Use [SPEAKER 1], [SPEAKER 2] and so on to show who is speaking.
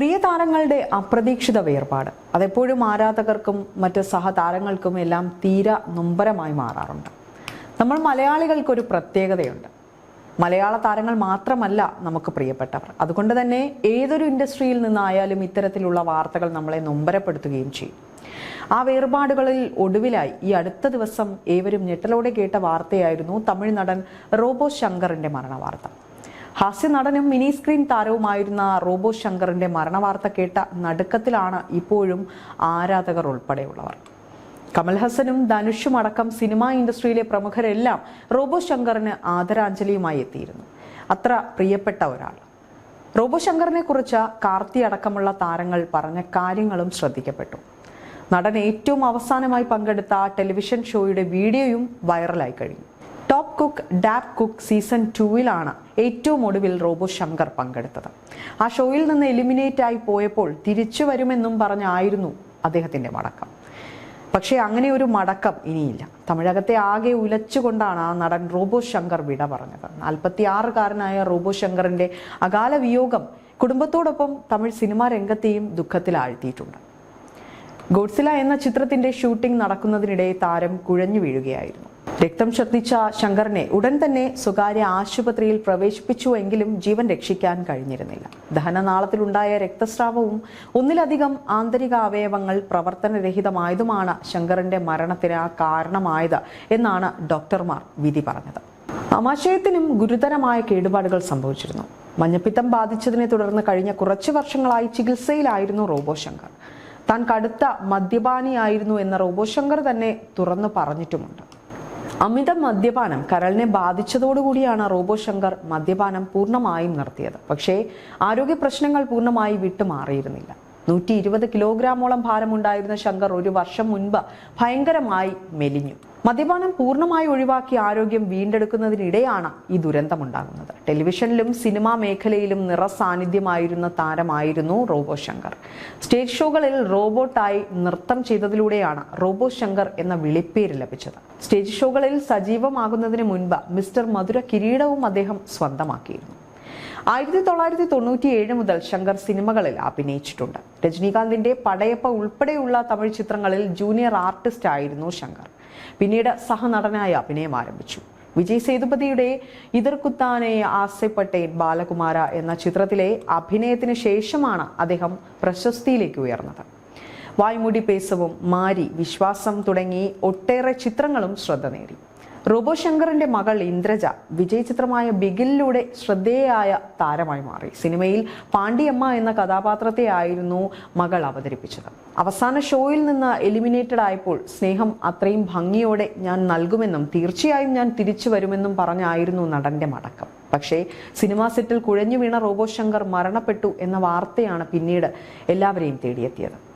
[SPEAKER 1] പ്രിയ താരങ്ങളുടെ അപ്രതീക്ഷിത വേർപാട്. അതെപ്പോഴും ആരാധകർക്കും മറ്റ് സഹതാരങ്ങൾക്കും എല്ലാം തീര നൊമ്പരമായി മാറാറുണ്ട്. നമ്മൾ മലയാളികൾക്കൊരു പ്രത്യേകതയുണ്ട്. മലയാള താരങ്ങൾ മാത്രമല്ല നമുക്ക് പ്രിയപ്പെട്ടവർ. അതുകൊണ്ട് തന്നെ ഏതൊരു ഇൻഡസ്ട്രിയിൽ നിന്നായാലും ഇത്തരത്തിലുള്ള വാർത്തകൾ നമ്മളെ നൊമ്പരപ്പെടുത്തുകയും ചെയ്യും. ആ വേർപാടുകളിൽ ഒടുവിലായി ഈ അടുത്ത ദിവസം ഏവരും ഞെട്ടലോടെ കേട്ട വാർത്തയായിരുന്നു തമിഴ് നടൻ റോബോ ശങ്കറിന്റെ മരണവാർത്ത. ഹാസ്യ നടനും മിനി സ്ക്രീൻ താരവുമായിരുന്ന റോബോ ശങ്കറിന്റെ മരണവാർത്ത കേട്ട നടുക്കത്തിലാണ് ഇപ്പോഴും ആരാധകർ ഉൾപ്പെടെയുള്ളവർ. കമൽഹാസനും ധനുഷും അടക്കം സിനിമാ ഇൻഡസ്ട്രിയിലെ പ്രമുഖരെല്ലാം റോബോ ശങ്കറിന് ആദരാഞ്ജലിയുമായി എത്തിയിരുന്നു. അത്ര പ്രിയപ്പെട്ട ഒരാൾ. റോബോ ശങ്കറിനെ കുറിച്ച് കാർത്തി അടക്കമുള്ള താരങ്ങൾ പറഞ്ഞ കാര്യങ്ങളും ശ്രദ്ധിക്കപ്പെട്ടു. നടൻ ഏറ്റവും അവസാനമായി പങ്കെടുത്ത ടെലിവിഷൻ ഷോയുടെ വീഡിയോയും വൈറലായി കഴിഞ്ഞു. Top cook dupe cook season ടൂവിലാണ് ഏറ്റവും ഒടുവിൽ റോബോ ശങ്കർ പങ്കെടുത്തത്. ആ ഷോയിൽ നിന്ന് എലിമിനേറ്റ് ആയി പോയപ്പോൾ തിരിച്ചു വരുമെന്നും പറഞ്ഞായിരുന്നു അദ്ദേഹത്തിന്റെ മടക്കം. പക്ഷേ അങ്ങനെ ഒരു മടക്കം ഇനിയില്ല. തമിഴകത്തെ ആകെ ഉലച്ചുകൊണ്ടാണ് ആ നടൻ റോബോ ശങ്കർ വിട പറഞ്ഞത്. നാൽപ്പത്തി ആറുകാരനായ റോബോ ശങ്കറിന്റെ അകാല വിയോഗം കുടുംബത്തോടൊപ്പം തമിഴ് സിനിമാ രംഗത്തെയും ദുഃഖത്തിലാഴ്ത്തിയിട്ടുണ്ട്. ഗോഡ്സില എന്ന ചിത്രത്തിന്റെ ഷൂട്ടിംഗ് നടക്കുന്നതിനിടെ താരം കുഴഞ്ഞു വീഴുകയായിരുന്നു. രക്തം ഛർദ്ദിച്ച ശങ്കറിനെ ഉടൻ തന്നെ സ്വകാര്യ ആശുപത്രിയിൽ പ്രവേശിപ്പിച്ചുവെങ്കിലും ജീവൻ രക്ഷിക്കാൻ കഴിഞ്ഞിരുന്നില്ല. ദഹനനാളത്തിലുണ്ടായ രക്തസ്രാവവും ഒന്നിലധികം ആന്തരിക അവയവങ്ങൾ പ്രവർത്തനരഹിതമായതുമാണ് ശങ്കറിന്റെ മരണത്തിന് കാരണമായത് എന്നാണ് ഡോക്ടർമാർ വിധി പറഞ്ഞത്. ആമാശയത്തിനും ഗുരുതരമായ കേടുപാടുകൾ സംഭവിച്ചിരുന്നു. മഞ്ഞപ്പിത്തം ബാധിച്ചതിനെ തുടർന്ന് കഴിഞ്ഞ കുറച്ചു വർഷങ്ങളായി ചികിത്സയിലായിരുന്നു റോബോ ശങ്കർ. താൻ കടുത്ത മദ്യപാനിയായിരുന്നു എന്ന റോബോ ശങ്കർ തന്നെ തുറന്നു പറഞ്ഞിട്ടുമുണ്ട്. അമിത മദ്യപാനം കരളിനെ ബാധിച്ചതോടുകൂടിയാണ് റോബോ ശങ്കർ മദ്യപാനം പൂർണമായും നിർത്തിയത്. പക്ഷേ ആരോഗ്യ പ്രശ്നങ്ങൾ പൂർണമായി വിട്ടുമാറിയിരുന്നില്ല. നൂറ്റി ഇരുപത് കിലോഗ്രാമോളം ഭാരമുണ്ടായിരുന്ന ശങ്കർ ഒരു വർഷം മുൻപ് ഭയങ്കരമായി മെലിഞ്ഞു. മദ്യപാനം പൂർണമായി ഒഴിവാക്കി ആരോഗ്യം വീണ്ടെടുക്കുന്നതിനിടെയാണ് ഈ ദുരന്തമുണ്ടാകുന്നത്. ടെലിവിഷനിലും സിനിമാ മേഖലയിലും നിറസാന്നിധ്യമായിരുന്ന താരമായിരുന്നു റോബോ ശങ്കർ. സ്റ്റേജ് ഷോകളിൽ റോബോട്ടായി നൃത്തം ചെയ്തതിലൂടെയാണ് റോബോ ശങ്കർ എന്ന വിളിപ്പേര് ലഭിച്ചത്. സ്റ്റേജ് ഷോകളിൽ സജീവമാകുന്നതിന് മുൻപ് മിസ്റ്റർ മധുര കിരീടവും അദ്ദേഹം സ്വന്തമാക്കിയിരുന്നു. ആയിരത്തി തൊള്ളായിരത്തി തൊണ്ണൂറ്റി ഏഴ് മുതൽ ശങ്കർ സിനിമകളിൽ അഭിനയിച്ചിട്ടുണ്ട്. രജനീകാന്തിന്റെ പടയപ്പ ഉൾപ്പെടെയുള്ള തമിഴ് ചിത്രങ്ങളിൽ ജൂനിയർ ആർട്ടിസ്റ്റ് ആയിരുന്നു ശങ്കർ. പിന്നീട് സഹനടനായ അഭിനയം ആരംഭിച്ചു. വിജയ് സേതുപതിയുടെ ഇതിർക്കുത്താനെ ആസ്യപ്പെട്ടേൻ ബാലകുമാര എന്ന ചിത്രത്തിലെ അഭിനയത്തിന് ശേഷമാണ് അദ്ദേഹം പ്രശസ്തിയിലേക്ക് ഉയർന്നത്. വായ്മുടി പേസവും മാരി വിശ്വാസം തുടങ്ങി ഒട്ടേറെ ചിത്രങ്ങളും ശ്രദ്ധ നേടി. റോബോ ശങ്കറിന്റെ മകൾ ഇന്ദ്രജ വിജയ് ചിത്രമായ ബിഗിലിലൂടെ ശ്രദ്ധേയായ താരമായി മാറി. സിനിമയിൽ പാണ്ഡിയമ്മ എന്ന കഥാപാത്രത്തെ ആയിരുന്നു മകൾ അവതരിപ്പിച്ചത്. അവസാന ഷോയിൽ നിന്ന് എലിമിനേറ്റഡ് ആയപ്പോൾ സ്നേഹം അത്രയും ഭംഗിയോടെ ഞാൻ നൽകുമെന്നും തീർച്ചയായും ഞാൻ തിരിച്ചു വരുമെന്നും പറഞ്ഞായിരുന്നു നടന്റെ മടക്കം. പക്ഷേ സിനിമാ സെറ്റിൽ കുഴഞ്ഞു വീണ റോബോ ശങ്കർ മരണപ്പെട്ടു എന്ന വാർത്തയാണ് പിന്നീട് എല്ലാവരെയും തേടിയെത്തിയത്.